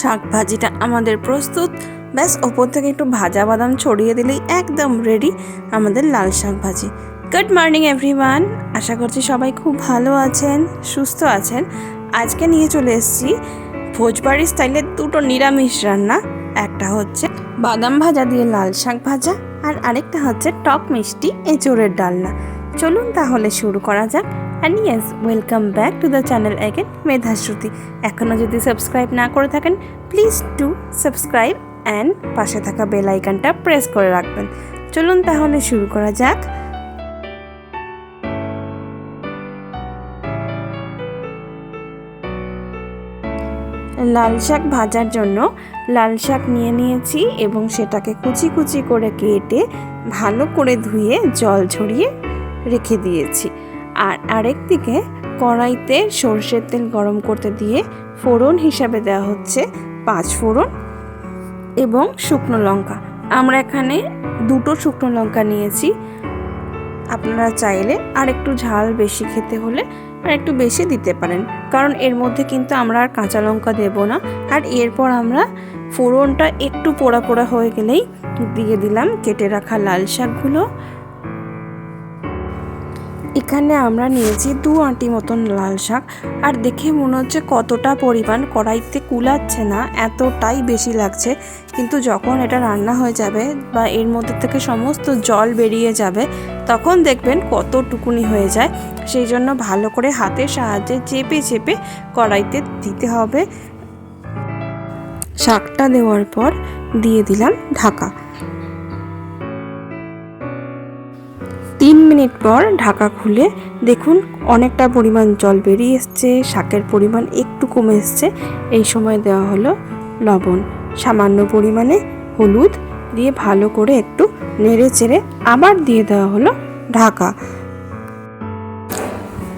শাক ভাজিটা আমাদের প্রস্তুত। ব্যাস, ওপর থেকে একটু ভাজা বাদাম ছড়িয়ে দিলেই একদম রেডি আমাদের লাল শাক ভাজি গুড মর্নিং এভরিওয়ান আশা করছি সবাই খুব ভালো আছেন, সুস্থ আছেন। আজকে নিয়ে চলে এসেছি ভোজবাড়ি স্টাইলের দুটো নিরামিষ রান্না। একটা হচ্ছে বাদাম ভাজা দিয়ে লাল শাক ভাজা আর আরেকটা হচ্ছে টক মিষ্টি এঁচোড়ের ডালনা। চলুন তাহলে শুরু করা যাক। And yes welcome back to the channel again Medhashruti এখনও যদি সাবস্ক্রাইব না করে থাকেন প্লিজ টু সাবস্ক্রাইব অ্যান্ড পাশে থাকা বেল আইকনটা প্রেস করে রাখবেন। চলুন তাহলে শুরু করা যাক। লাল শাক ভাজার জন্য লাল শাক নিয়ে নিয়েছি এবং সেটাকে কুচি কুচি করে কেটে ভালো করে ধুয়ে জল ঝরিয়ে রেখে দিয়েছি। আর আরেক দিকে কড়াইতে সর্ষের তেল গরম করতে দিয়ে ফোড়ন হিসাবে দেওয়া হচ্ছে পাঁচ ফোড়ন এবং শুকনো লঙ্কা। আমরা এখানে দুটো শুকনো লঙ্কা নিয়েছি। আপনারা চাইলে আর একটু ঝাল বেশি খেতে হলে আর একটু বেশি দিতে পারেন। কারণ এর মধ্যে কিন্তু আমরা আর কাঁচা লঙ্কা দেব না। আর এরপর আমরা ফোড়নটা একটু পোড়া পোড়া হয়ে গেলেই দিয়ে দিলাম কেটে রাখা লাল শাকগুলো। এখানে আমরা নিয়েছি দু আঁটি মতন লাল শাক। আর দেখে মনে হচ্ছে কতটা পরিমাণ, কড়াইতে কুলাচ্ছে না, এতটাই বেশি লাগছে। কিন্তু যখন এটা রান্না হয়ে যাবে বা এর মধ্যে থেকে সমস্ত জল বেরিয়ে যাবে, তখন দেখবেন কতটুকুনি হয়ে যায়। সেই জন্য ভালো করে হাতের সাহায্যে চেপে চেপে কড়াইতে দিতে হবে। শাকটা দেওয়ার পর দিয়ে দিলাম ঢাকা। মিনিট পর ঢাকা খুলে দেখুন অনেকটা পরিমাণ জল বেরিয়ে এসছে, শাকের পরিমাণ একটু কমে এসছে। এই সময় দেওয়া হলো লবণ, সামান্য পরিমাণে হলুদ দিয়ে ভালো করে একটু নেড়ে চেড়ে আবার দিয়ে দেওয়া হলো ঢাকা।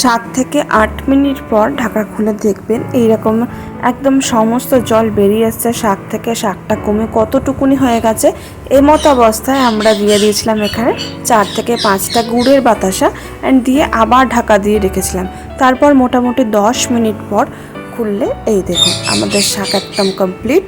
সাত থেকে আট মিনিট পর ঢাকা খুলে দেখবেন এইরকম একদম সমস্ত জল বেরিয়ে আসছে। শাক থেকে শাকটা কমে কতটুকুনি হয়ে গেছে এই অবস্থায় আমরা দিয়ে দিয়েছিলাম এখানে চার থেকে পাঁচটা গুড়ের বাতাসা অ্যান্ড দিয়ে আবার ঢাকা দিয়ে রেখেছিলাম। তারপর মোটামুটি দশ মিনিট পর খুললে এই দেখুন আমাদের শাক একদম কমপ্লিট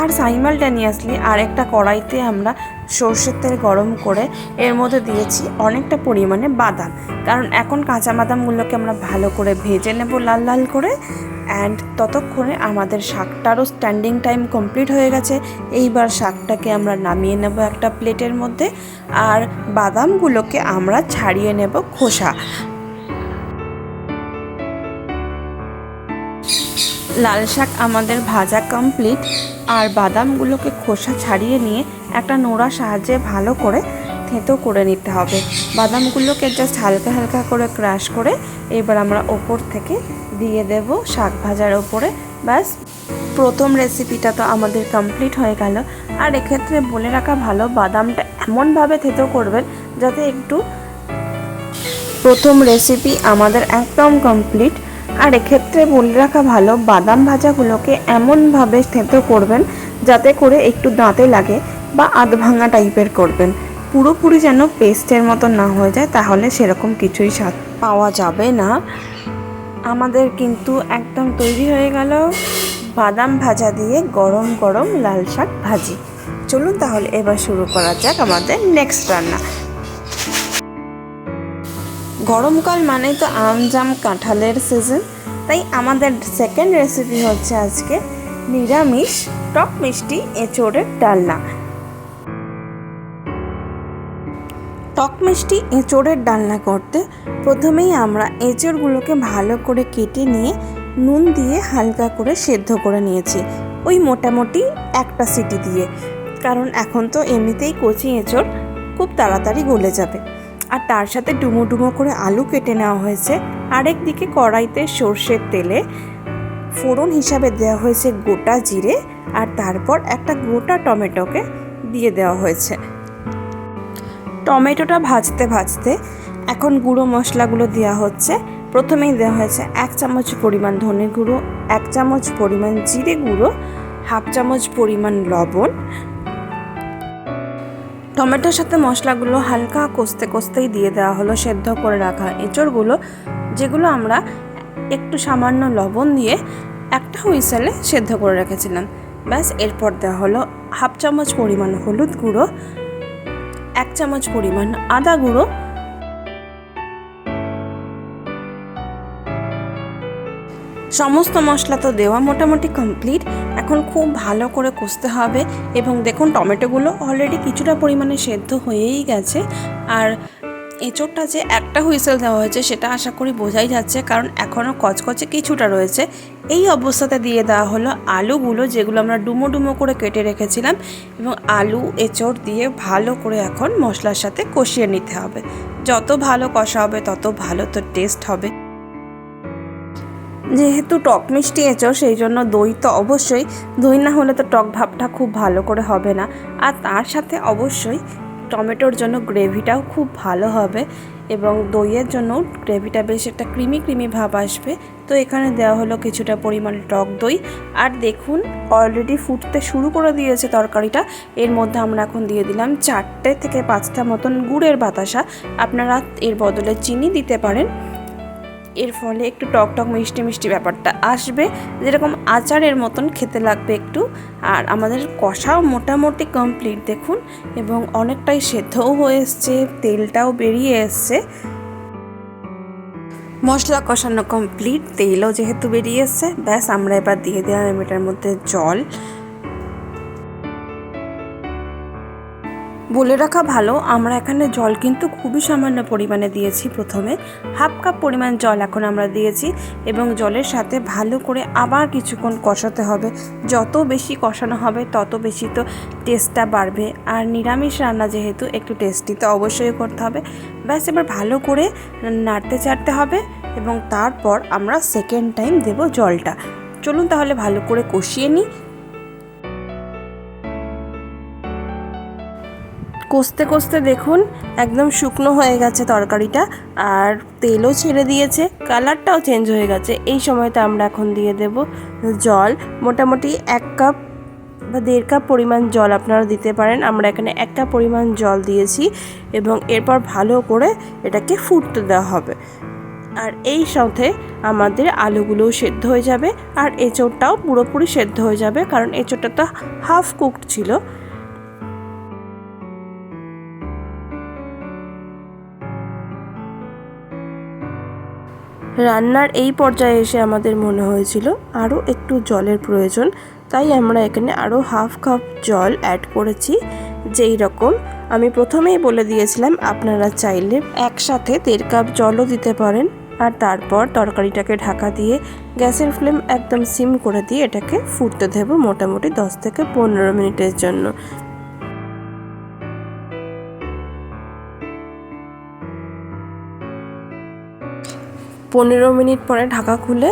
আর সাইমালটানিয়াসলি আরেকটা কড়াইতে আমরা সর্ষের তেল গরম করে এর মধ্যে দিয়েছি অনেকটা পরিমাণে বাদাম। কারণ এখন কাঁচা বাদামগুলোকে আমরা ভালো করে ভেজে নেব লাল লাল করে। অ্যান্ড ততক্ষণে আমাদের শাকটারও স্ট্যান্ডিং টাইম কমপ্লিট হয়ে গেছে। এইবার শাকটাকে আমরা নামিয়ে নেব একটা প্লেটের মধ্যে। আর বাদামগুলোকে আমরা ছাড়িয়ে নেব খোসা। লাল শাক আমাদের ভাজা কমপ্লিট আর বাদামগুলোকে খোসা ছাড়িয়ে নিয়ে একটা নোড়া সাহায্যে ভালো করে থেঁতো করে নিতে হবে। বাদামগুলোকে জাস্ট হালকা হালকা করে ক্রাশ করে এবার আমরা ওপর থেকে দিয়ে দেব শাক ভাজার ওপরে। ব্যাস, প্রথম রেসিপিটা তো আমাদের কমপ্লিট হয়ে গেল। আর এক্ষেত্রে বলে রাখা ভালো, বাদামটা এমনভাবে থেতো করবেন যাতে একটু প্রথম রেসিপি আমাদের একদম কমপ্লিট আর এক্ষেত্রে বলে রাখা ভালো, বাদাম ভাজাগুলোকে এমনভাবে থেঁতো করবেন যাতে করে একটু দাঁতে লাগে। বা আধ ভাঙা টাইপের করবেন। পুরোপুরি যেন পেস্টের মতো না হয়ে যায়, তাহলে সেরকম কিছুই স্বাদ পাওয়া যাবে না। আমাদের কিন্তু একদম তৈরি হয়ে গেল বাদাম ভাজা দিয়ে গরম গরম লাল শাক ভাজি। চলুন তাহলে এবার শুরু করা যাক আমাদের নেক্সট রান্না। গরমকাল মানে তো আম জাম কাঁঠালের সিজন তাই আমাদের সেকেন্ড রেসিপি হচ্ছে আজকে নিরামিষ টক মিষ্টি এঁচোড়ের ডালনা। টক মিষ্টি এঁচোড়ের ডালনা করতে প্রথমেই আমরা এঁচোড়গুলোকে ভালো করে কেটে নিয়ে নুন দিয়ে হালকা করে সেদ্ধ করে নিয়েছি, ওই মোটামুটি একটা সিটি দিয়ে। কারণ এখন তো এমনিতেই কচি এঁচোড় খুব তাড়াতাড়ি গলে যাবে। আর তার সাথে ডুমো ডুমো করে আলু কেটে নেওয়া হয়েছে। আরেক দিকে কড়াইতে সর্ষের তেলে ফোড়ন হিসাবে দেওয়া হয়েছে গোটা জিরে আর তারপর একটা গোটা টমেটোকে দিয়ে দেওয়া হয়েছে। টমেটোটা ভাজতে ভাজতে এখন গুঁড়ো মশলাগুলো দেওয়া হচ্ছে। প্রথমেই দেওয়া হয়েছে এক চামচ পরিমাণ ধনে গুঁড়ো, এক চামচ পরিমাণ জিরে গুঁড়ো, হাফ চামচ পরিমাণ লবণ। টমেটোর সাথে মশলাগুলো হালকা কষতে কষতেই দিয়ে দেওয়া হলো, সেদ্ধ করে রাখা। এঁচড়গুলো, যেগুলো আমরা একটু সামান্য লবণ দিয়ে একটা হুইসেলে সেদ্ধ করে রেখেছিলাম। ব্যাস, এরপর দেওয়া হলো হাফ চামচ পরিমাণ হলুদ গুঁড়ো এক চামচ পরিমাণ আদা গুঁড়ো। সমস্ত মশলা তো দেওয়া মোটামুটি কমপ্লিট এখন খুব ভালো করে কষতে হবে এবং দেখুন টমেটোগুলো অলরেডি কিছুটা পরিমাণে সেদ্ধ হয়েই গেছে। আর এঁচোড়টা যে একটা হুইসেল দেওয়া হয়েছে সেটা আশা করি বোঝাই যাচ্ছে, কারণ এখনও কচকচে কিছুটা রয়েছে। এই অবস্থাতে দিয়ে দেওয়া হলো আলুগুলো, যেগুলো আমরা ডুমো ডুমো করে কেটে রেখেছিলাম এবং আলু, এঁচোড় দিয়ে ভালো করে এখন মশলার সাথে কষিয়ে নিতে হবে। যত ভালো কষা হবে, তত ভালো তো টেস্ট হবে। যেহেতু টক মিষ্টি এঁচো সেই জন্য দই তো অবশ্যই। দই না হলে তো টক ভাবটা খুব ভালো করে হবে না। আর তার সাথে অবশ্যই টমেটোর জন্য গ্রেভিটাও খুব ভালো হবে এবং দইয়ের জন্য গ্রেভিটা বেশ একটা ক্রিমি ক্রিমি ভাব আসবে। তো এখানে দেওয়া হলো কিছুটা পরিমাণ টক দই। আর দেখুন অলরেডি ফুটতে শুরু করে দিয়েছে তরকারিটা। এর মধ্যে আমরা এখন দিয়ে দিলাম চারটে থেকে পাঁচটা মতন গুড়ের বাতাসা। আপনারা এর বদলে চিনি দিতে পারেন। এর ফলে একটু টক টক মিষ্টি মিষ্টি ব্যাপারটা আসবে। যেরকম আচারের মতন খেতে লাগবে একটু। আর আমাদের কষাও মোটামুটি কমপ্লিট দেখুন। এবং অনেকটাই সেদ্ধও হয়ে এসছে, তেলটাও বেরিয়ে এসছে। মশলা কষানো কমপ্লিট তেলও যেহেতু বেরিয়ে এসছে, ব্যাস আমরা এবার দিয়ে দিলাম এটার মধ্যে জল। বলে রাখা ভালো, আমরা এখানে জল কিন্তু খুবই সামান্য পরিমাণে দিয়েছি প্রথমে। হাফ কাপ পরিমাণ জল এখন আমরা দিয়েছি এবং জলের সাথে ভালো করে আবার কিছুক্ষণ কষাতে হবে। যত বেশি কষানো হবে, তত বেশি তো টেস্টটা বাড়বে। আর নিরামিষ রান্না যেহেতু একটু টেস্টি তো অবশ্যই করতে হবে। ব্যাস, এবার ভালো করে নাড়তে চাড়তে হবে এবং তারপর আমরা সেকেন্ড টাইম দেব জলটা। চলুন তাহলে ভালো করে কষিয়ে নিই। কষতে কষতে দেখুন একদম শুকনো হয়ে গেছে তরকারিটা আর তেলও ছেড়ে দিয়েছে, কালারটাও চেঞ্জ হয়ে গেছে। এই সময়টা আমরা এখন দিয়ে দেব জল, মোটামুটি এক কাপ বা দেড় কাপ পরিমাণ জল আপনারা দিতে পারেন। আমরা এখানে এক কাপ পরিমাণ জল দিয়েছি এবং এরপর ভালো করে এটাকে ফুটতে দেওয়া হবে। আর এই সাথে আমাদের আলুগুলোও সেদ্ধ হয়ে যাবে আর এঁচোড়টাও পুরোপুরি সেদ্ধ হয়ে যাবে কারণ এঁচোড়টা তো হাফ কুকড ছিল। রান্নার এই পর্যায়ে এসে আমাদের মনে হয়েছিল, আরও একটু জলের প্রয়োজন। তাই আমরা এখানে আরও হাফ কাপ জল অ্যাড করেছি, যেই রকম। আমি প্রথমেই বলে দিয়েছিলাম, আপনারা চাইলে একসাথে দেড় কাপ জলও দিতে পারেন। আর তারপর তরকারিটাকে ঢাকা দিয়ে গ্যাসের ফ্লেম একদম সিম করে দিয়ে এটাকে ফুটতে দেবো মোটামুটি দশ থেকে পনেরো মিনিটের জন্য। পনেরো মিনিট পরে ঢাকা খুলে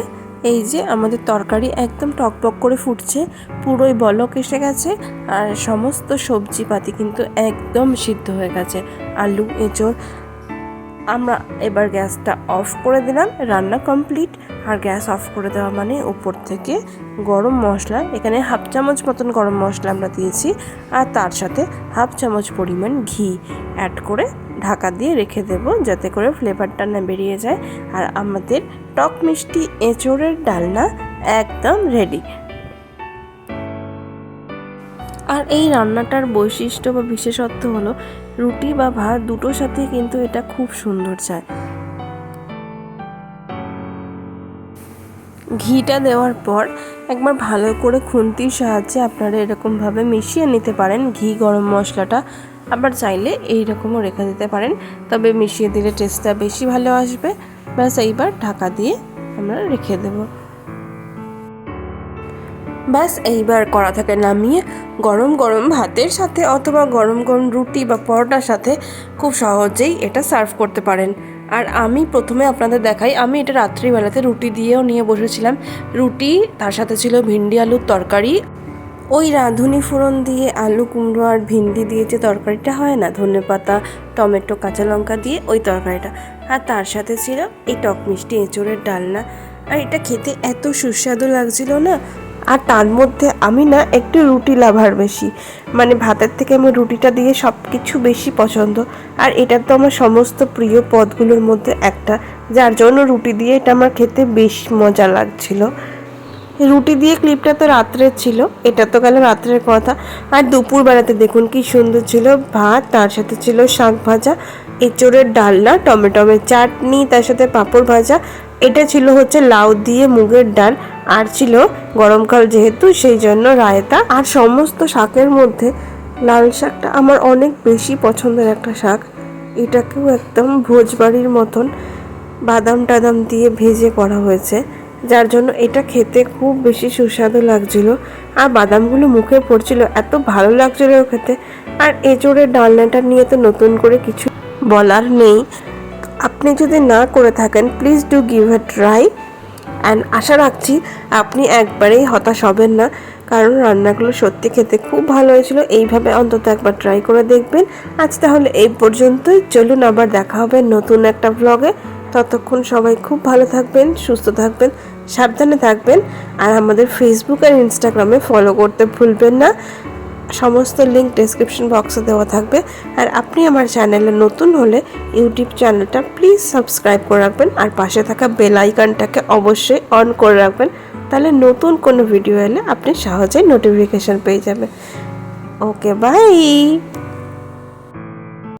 এই যে আমাদের তরকারি একদম টকবক করে ফুটছে, পুরোই বলক এসে গেছে আর সমস্ত সবজিপাতি কিন্তু একদম সিদ্ধ হয়ে গেছে, আলু, এঁচড়। আমরা এবার গ্যাসটা অফ করে দিলাম, রান্না কমপ্লিট আর গ্যাস অফ করে দেওয়া মানে উপর থেকে গরম মশলা, এখানে হাফ চামচ মতন গরম মশলা আমরা দিয়েছি আর তার সাথে হাফ চামচ পরিমাণ ঘি অ্যাড করে ঢাকা দিয়ে রেখে দেব যাতে করে ফ্লেভারটা না বেরিয়ে যায়। আর আমাদের টক মিষ্টি এঁচোড়ের ডালনা একদম রেডি আর এই রান্নাটার বৈশিষ্ট্য বা বিশেষত্ব হলো রুটি বা ভাত দুটোর সাথে কিন্তু এটা খুব সুন্দর চায় ঘিটা দেওয়ার পর একবার ভালো করে খুন্তির সাহায্যে আপনারা এরকমভাবে মিশিয়ে নিতে পারেন। ঘি, গরম মশলাটা আবার চাইলে এই রকমও রেখে দিতে পারেন। তবে মিশিয়ে দিলে টেস্টটা বেশি ভালো আসবে। ব্যাস, এইবার ঢাকা দিয়ে আমরা রেখে দেব। ব্যাস, এইবার কড়া থেকে নামিয়ে গরম গরম ভাতের সাথে অথবা গরম গরম রুটি বা পরোটার সাথে খুব সহজেই এটা সার্ভ করতে পারেন। আর আমি প্রথমে আপনাদের দেখাই, আমি এটা রাত্রিবেলাতে রুটি দিয়েও নিয়ে বসেছিলাম। রুটি, তার সাথে ছিল ভিন্ডি আলুর তরকারি। ওই রাঁধুনি ফোড়ন দিয়ে আলু কুমড়ো আর ভিন্ডি দিয়ে যে তরকারিটা হয় না, ধনে পাতা, টমেটো, কাঁচা লঙ্কা দিয়ে ওই তরকারিটা। আর তার সাথে ছিল এই টক মিষ্টি এঁচোড়ের ডালনা। আর এটা খেতে এত সুস্বাদু লাগছিল না। আর তার মধ্যে আমি না একটু রুটি লাভার বেশি। মানে ভাতের থেকে আমি রুটিটা দিয়ে সব কিছু বেশি পছন্দ। আর এটা তো আমার সমস্ত প্রিয় পদগুলোর মধ্যে একটা। যার জন্য রুটি দিয়ে এটা আমার খেতে বেশ মজা লাগছিল। রুটি দিয়ে ক্লিপটা তো রাত্রের ছিল, এটা তো গেল রাত্রের কথা। আর দুপুর বেলাতে দেখুন কি সুন্দর ছিল, ভাত, তার সাথে ছিল শাক ভাজা, এঁচোড়ের ডালনা, টমেটোমের চাটনি, তার সাথে পাঁপড় ভাজা। এটা ছিল হচ্ছে লাউ দিয়ে মুগের ডাল, আর ছিল গরমকাল যেহেতু, সেই জন্য রায়তা। আর সমস্ত শাকের মধ্যে লাল শাকটা আমার অনেক বেশি পছন্দের একটা শাক। এটাকেও একদম ভোজবাড়ির মতন বাদাম টাদাম দিয়ে ভেজে করা হয়েছে। যার জন্য এটা খেতে খুব বেশি সুস্বাদু লাগছিল। আর বাদামগুলো মুখে পড়ছিল, এত ভালো লাগছিল খেতে। আর এঁচড়ের ডালনাটা নিয়ে তো নতুন করে কিছু বলার নেই। আপনি যদি না করে থাকেন please do give a try and আশা রাখছি আপনি একবারেই হতাশ হবেন না, কারণ রান্নাগুলো সত্যি খেতে খুব ভালো হয়েছিল। এইভাবে অন্তত একবার ট্রাই করে দেখবেন। আজ তাহলে এই পর্যন্তই। চলুন আবার দেখা হবে নতুন একটা ব্লগে ততক্ষণ সবাই খুব ভালো থাকবেন, সুস্থ থাকবেন। সাবধানে থাকবেন আর আমাদের ফেসবুক আর ইনস্টাগ্রামে ফলো করতে ভুলবেন না। সমস্ত লিঙ্ক ডেসক্রিপশন বক্সে দেওয়া থাকবে। আর আপনি আমার চ্যানেলে নতুন হলে ইউটিউব চ্যানেলটা প্লিজ সাবস্ক্রাইব করে রাখবেন আর পাশে থাকা বেল আইকনটাকে অবশ্যই অন করে রাখবেন। তাহলে নতুন কোনো ভিডিও এলে আপনি সহজেই নোটিফিকেশান পেয়ে যাবেন। Okay bye